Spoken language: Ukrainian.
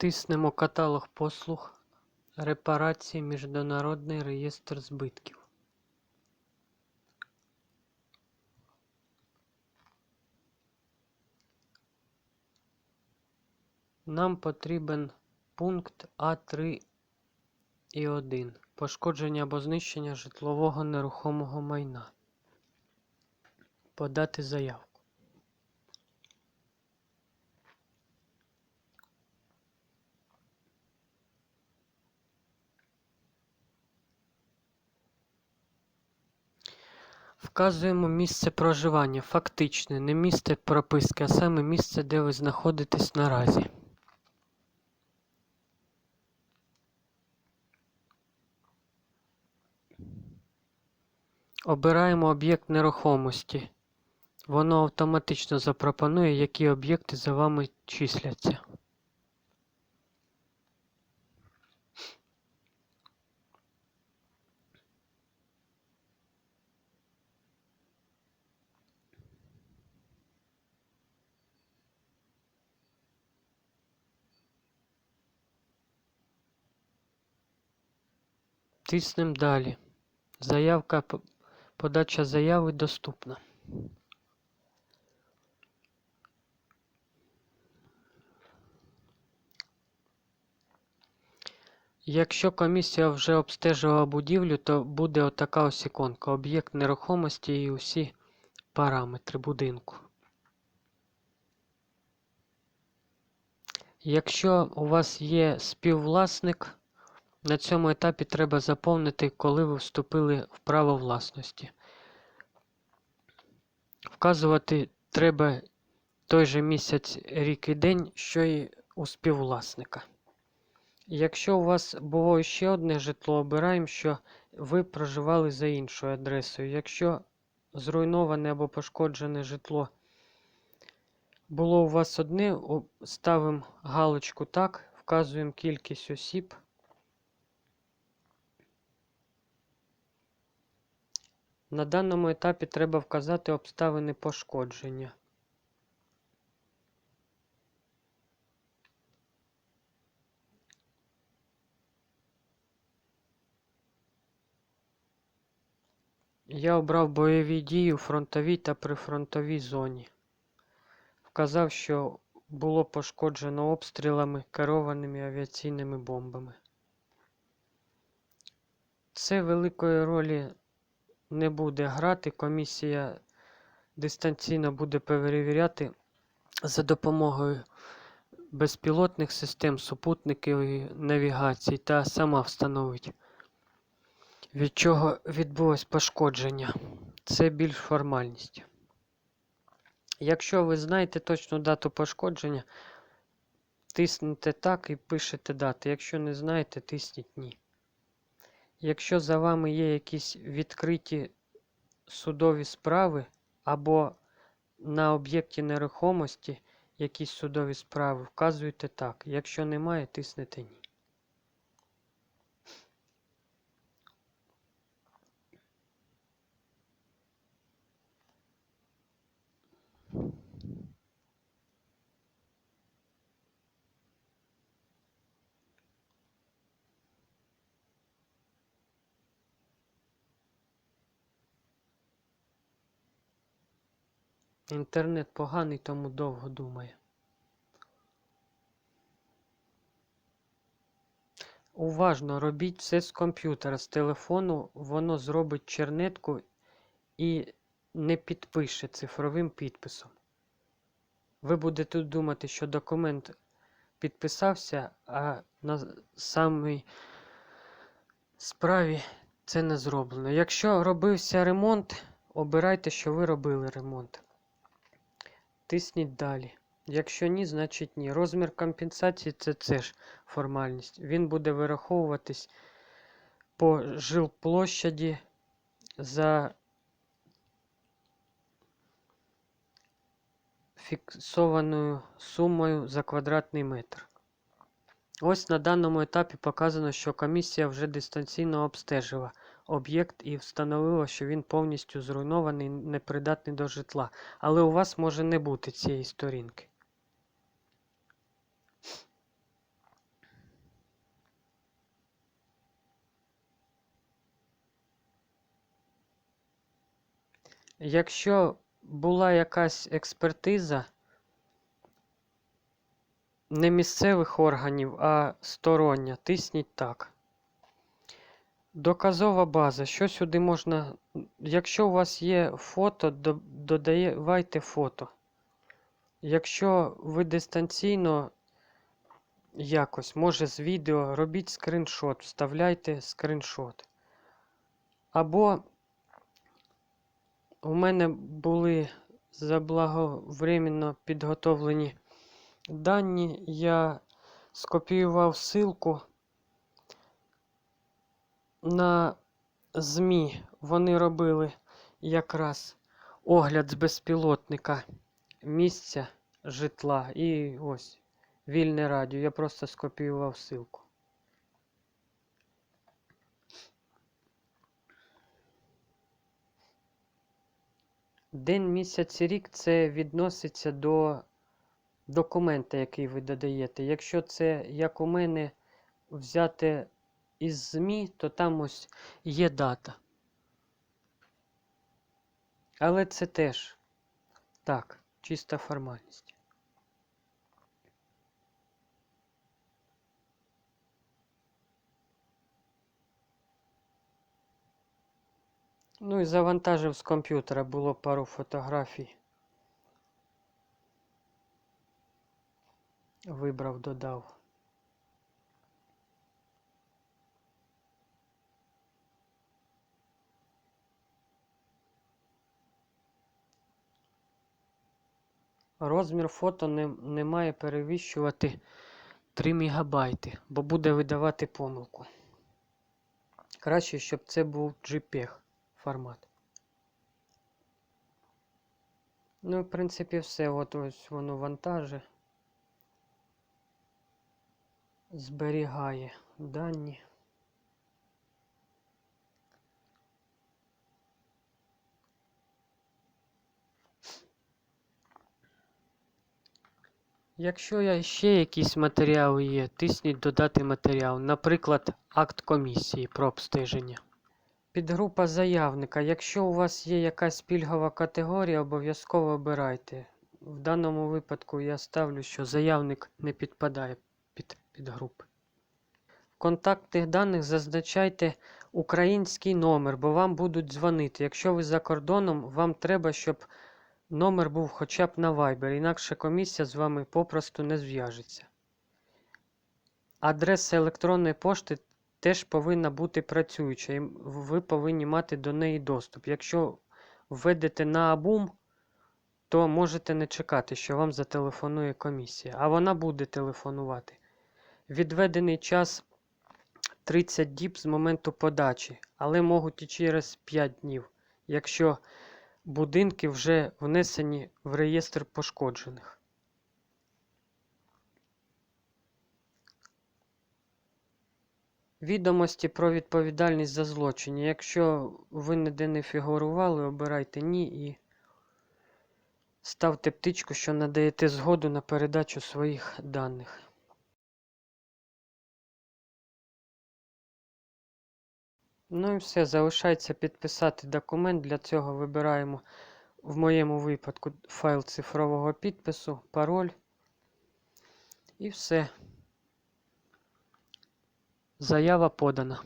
Тиснемо каталог послуг, репарації, Міжнародний реєстр збитків. Нам потрібен пункт А3 і 1. Пошкодження або знищення житлового нерухомого майна. Подати заявку. Вказуємо місце проживання, фактичне, не місце прописки, а саме місце, де ви знаходитесь наразі. Обираємо об'єкт нерухомості. Воно автоматично запропонує, які об'єкти за вами числяться. Тиснемо далі. Заявка, подача заяви доступна. Якщо комісія вже обстежила будівлю, то буде отака ось іконка. Об'єкт нерухомості і усі параметри будинку. Якщо у вас є співвласник, на цьому етапі треба заповнити, коли ви вступили в право власності. Вказувати треба той же місяць, рік і день, що і у співвласника. Якщо у вас було ще одне житло, обираємо, що ви проживали за іншою адресою. Якщо зруйноване або пошкоджене житло було у вас одне, ставимо галочку так, вказуємо кількість осіб. На даному етапі треба вказати обставини пошкодження. Я обрав бойові дії у фронтовій та прифронтовій зоні. Вказав, що було пошкоджено обстрілами керованими авіаційними бомбами. Це великої ролі не буде грати. Комісія дистанційно буде перевіряти за допомогою безпілотних систем, супутників і навігації та сама встановить, від чого відбулось пошкодження. Це більш формальність. Якщо ви знаєте точну дату пошкодження, тиснете так і пишете дату. Якщо не знаєте, тисніть ні. Якщо за вами є якісь відкриті судові справи або на об'єкті нерухомості якісь судові справи, вказуйте так. Якщо немає, тиснете ні. Інтернет поганий, тому довго думає. Уважно робіть все з комп'ютера, з телефону, воно зробить чернетку і не підпише цифровим підписом. Ви будете думати, що документ підписався, а на самій справі це не зроблено. Якщо робився ремонт, обирайте, що ви робили ремонт. Тисніть далі. Якщо ні, значить ні. Розмір компенсації це теж формальність. Він буде вираховуватись по жилплощаді за фіксованою сумою за квадратний метр. Ось на даному етапі показано, що комісія вже дистанційно обстежила об'єкт і встановило, що він повністю зруйнований, непридатний до житла. Але у вас може не бути цієї сторінки. Якщо була якась експертиза не місцевих органів, а стороння, тисніть так. Доказова база. Що сюди можна. Якщо у вас є фото, до- додавайте фото. Якщо ви дистанційно якось, може з відео, робіть скріншот, вставляйте скріншот. Або у мене були заблаговременно підготовлені дані. Я скопіював ссылку на ЗМІ. Вони робили якраз огляд з безпілотника місця житла. І ось вільне радіо. Я просто скопіював ссылку. День, місяць і рік це відноситься до документа, який ви додаєте. Якщо це, як у мене, взяти із ЗМІ, то там ось є дата. Але це теж так, чиста формальність. Ну і завантажив з комп'ютера було пару фотографій. Вибрав, додав. Розмір фото не, має перевищувати 3 МБ, бо буде видавати помилку. Краще, щоб це був JPEG формат. Ну, в принципі, все. От ось воно вантаже. Зберігає дані. Якщо я ще якісь матеріали є, тисніть додати матеріал, наприклад, акт комісії про обстеження. Підгрупа заявника. Якщо у вас є якась пільгова категорія, обов'язково обирайте. В даному випадку я ставлю, що заявник не підпадає під підгрупи. В контактних даних зазначайте український номер, бо вам будуть дзвонити. Якщо ви за кордоном, вам треба, щоб номер був хоча б на Viber, інакше комісія з вами попросту не зв'яжеться. Адреса електронної пошти теж повинна бути працююча, і ви повинні мати до неї доступ. Якщо введете на Абум, то можете не чекати, що вам зателефонує комісія, а вона буде телефонувати. Відведений час 30 діб з моменту подачі, але можуть і через 5 днів, якщо будинки вже внесені в реєстр пошкоджених. Відомості про відповідальність за злочини. Якщо ви ніде не фігурували, обирайте ні і ставте птичку, що надаєте згоду на передачу своїх даних. Ну і все, залишається підписати документ. Для цього вибираємо в моєму випадку файл цифрового підпису, пароль. І все. Заява подана.